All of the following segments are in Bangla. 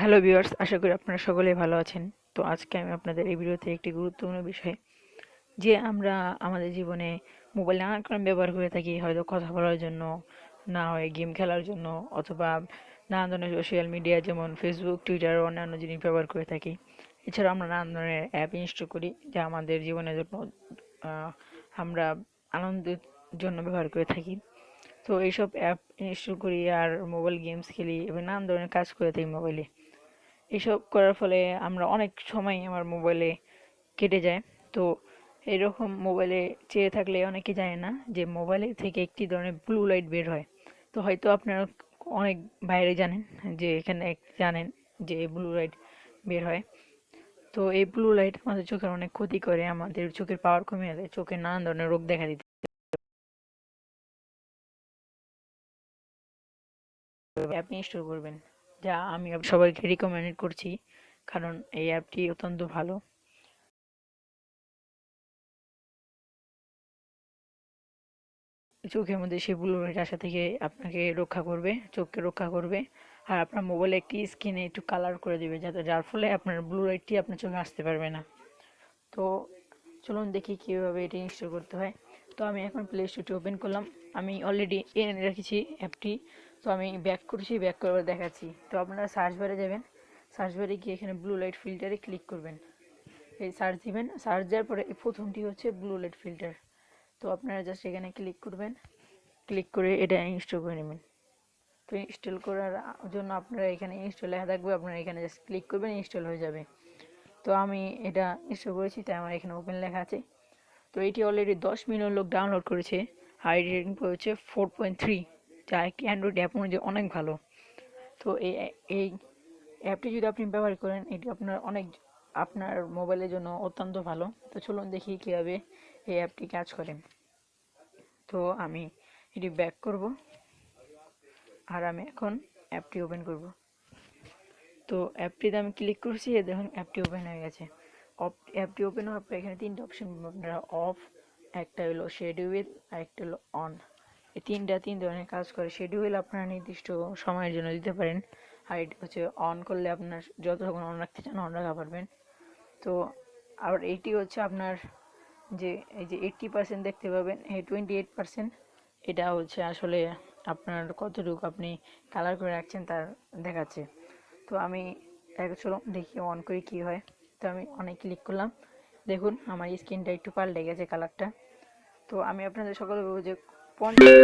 হ্যালো ভিউয়ার্স আশা করি আপনারা সকলেই ভালো আছেন। তো আজকে আমি আপনাদের এই ভিডিওতে একটি গুরুত্বপূর্ণ বিষয়, যে আমরা আমাদের জীবনে মোবাইল নানা কারণে ব্যবহার করে থাকি, হয়তো কথা বলার জন্য, না হয় গেম খেলার জন্য, অথবা নানা ধরনের সোশ্যাল মিডিয়া যেমন ফেসবুক টুইটার অন্যান্য জিনিস ব্যবহার করে থাকি। এছাড়াও আমরা নানান ধরনের অ্যাপ ইনস্টল করি, যা আমাদের জীবনের জন্য আমরা আনন্দের জন্য ব্যবহার করে থাকি। তো এইসব অ্যাপ ইনস্টল করি আর মোবাইল গেমস খেলি এবং নানান ধরনের কাজ করে থাকি মোবাইলে এইসব করার ফলে আমরা অনেক সময় আমার মোবাইলে কেটে যায়। তো এরকম মোবাইলে চেয়ে থাকলে অনেকে জানে না যে মোবাইলে থেকে একটি ধরনের ব্লু লাইট বের হয়। তো হয়তো আপনারা অনেক বাইরে জানেন যে এখানে জানেন যে ব্লু লাইট বের হয়। তো এই ব্লু লাইট আমাদের চোখের অনেক ক্ষতি করে, আমাদের চোখের পাওয়ার কমিয়ে দেয় চোখের নানান ধরনের রোগ দেখা দিতে অ্যাপ ইনস্টল করবেন। যা আমি সবাইকে রিকমেন্ড করছি, কারণ এই অ্যাপটি অত্যন্ত ভালো। চোখের মধ্যে সেই ব্লু লাইট আসা থেকে আপনাকে রক্ষা করবে, চোখকে রক্ষা করবে, আর আপনার মোবাইলে একটি স্ক্রিনে একটু কালার করে দেবে, যাতে যার ফলে আপনার ব্লু লাইটটি আপনার চোখে আসতে পারবে না। তো চলুন দেখি কীভাবে এটি ইনস্টল করতে হয়। তো আমি এখন প্লে স্টোরটি ওপেন করলাম। আমি অলরেডি এনে রেখেছি অ্যাপটি তো আমি ব্যাক করছি ব্যাক করে দেখাচ্ছি। তো আপনারা সার্চ বারে যাবেন সার্চ বারে গিয়ে এখানে ব্লু লাইট ফিল্টারে ক্লিক করবেন। এই সার্চ দিবেন সার্চ দেওয়ার পরে প্রথমটি হচ্ছে ব্লু লাইট ফিল্টার তো আপনারা জাস্ট এখানে ক্লিক করবেন ক্লিক করে এটা ইনস্টল করে নেবেন। তো ইনস্টল করার জন্য আপনারা এখানে ইনস্টল লেখা থাকবে, আপনারা এখানে জাস্ট ক্লিক করবেন ইনস্টল হয়ে যাবে। তো আমি এটা ইনস্টল করেছি, তাই আমার এখানে ওপেন লেখা আছে। তো এটি অলরেডি দশ মিলিয়ন লোক ডাউনলোড করেছে হাই রেটিং হচ্ছে ফোর পয়েন্ট থ্রি যা একটি অ্যান্ড্রয়েড অ্যাপ অনুযায়ী অনেক ভালো। তো এই এই অ্যাপটি যদি আপনি ব্যবহার করেন, এটি আপনার অনেক, আপনার মোবাইলের জন্য অত্যন্ত ভালো। তো চলুন দেখি কীভাবে এই অ্যাপটি কাজ করে। তো আমি এটি ব্যাক করব আর আমি এখন অ্যাপটি ওপেন করব। তো অ্যাপটিতে আমি ক্লিক করছি দেখুন অ্যাপটি ওপেন হয়ে গেছে। অফ অ্যাপটি ওপেন হওয়ার পর এখানে তিনটে অপশন আপনারা অফ একটা হলো শেডিউল আর একটা হলো অন এই তিনটা তিন ধরনের কাজ করে। শিডিউল আপনারা নির্দিষ্ট সময়ের জন্য দিতে পারেন। আর এটা হচ্ছে অন করলে আপনার যতক্ষণ অন রাখতে চান অন রাখা পারবেন। তো আর এইটি হচ্ছে আপনার যে, এই যে এইট্টি পার্সেন্ট দেখতে পাবেন, এই টোয়েন্টি এইট পার্সেন্ট এটা হচ্ছে আসলে আপনার কতটুকু আপনি কালার করে রাখছেন তার দেখাচ্ছে। তো আমি এক চলো দেখি অন করি কি হয়। তো আমি অনেক ক্লিক করলাম। দেখুন, আমার স্ক্রিনটা একটু পাল্টে গেছে কালারটা তো আমি আপনাদের সকলে বলব যে পঞ্চাশ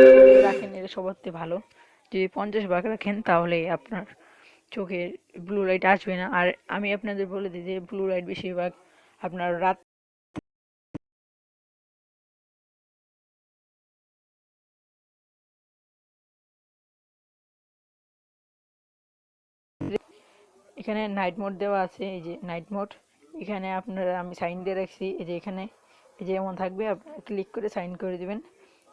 রাখেন, এটা সবার ভালো। যদি পঞ্চাশ ভাগ রাখেন, তাহলে আপনার চোখে ব্লু লাইট আসবে না। আর আমি আপনাদের বলে দিই যে ব্লু লাইট বেশিরভাগ আপনার রাত এখানে নাইট মোড দেওয়া আছে, এই যে নাইট মোড এখানে আপনারা আমি সাইন দিয়ে রাখছি, এই যে এখানে, এই যে এমন থাকবে, আপনারা ক্লিক করে সাইন করে দিবেন।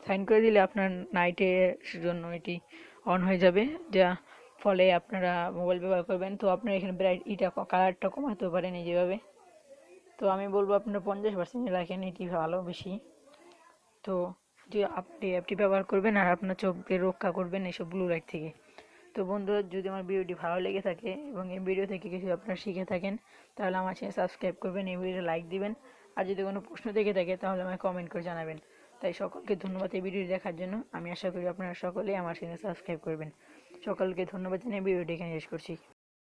সাইন করে দিলে আপনার নাইটের জন্য এটি অন হয়ে যাবে। যা ফলে আপনারা মোবাইল ব্যবহার করবেন। তো আপনারা এখানে ব্রাইট ইটা কালারটা কমাতে পারেন এই যেভাবে। তো আমি বলব আপনারা পঞ্চাশ পার্সেন্ট রাখেন, এটি ভালো বেশি। তো যে আপনি অ্যাপটি ব্যবহার করবেন আর আপনার চোখকে রক্ষা করবেন এইসব ব্লু লাইট থেকে। তো বন্ধুরা, যদি আমার ভিডিওটি ভালো লেগে থাকে এবং এই ভিডিও থেকে কিছু আপনারা শিখে থাকেন, তাহলে আমার চ্যানেল সাবস্ক্রাইব করবেন, এই ভিডিওটা লাইক দিবেন। আর যদি কোনো প্রশ্ন থেকে থাকে, তাহলে আমাকে কমেন্ট করে জানাবেন। তাই সকলকে ধন্যবাদ এই ভিডিওটি দেখার জন্য। আমি আশা করি আপনারা সকলেই আমার চ্যানেল সাবস্ক্রাইব করবেন। সকলকে ধন্যবাদ জানিয়ে ভিডিওটি এখানে শেষ করছি।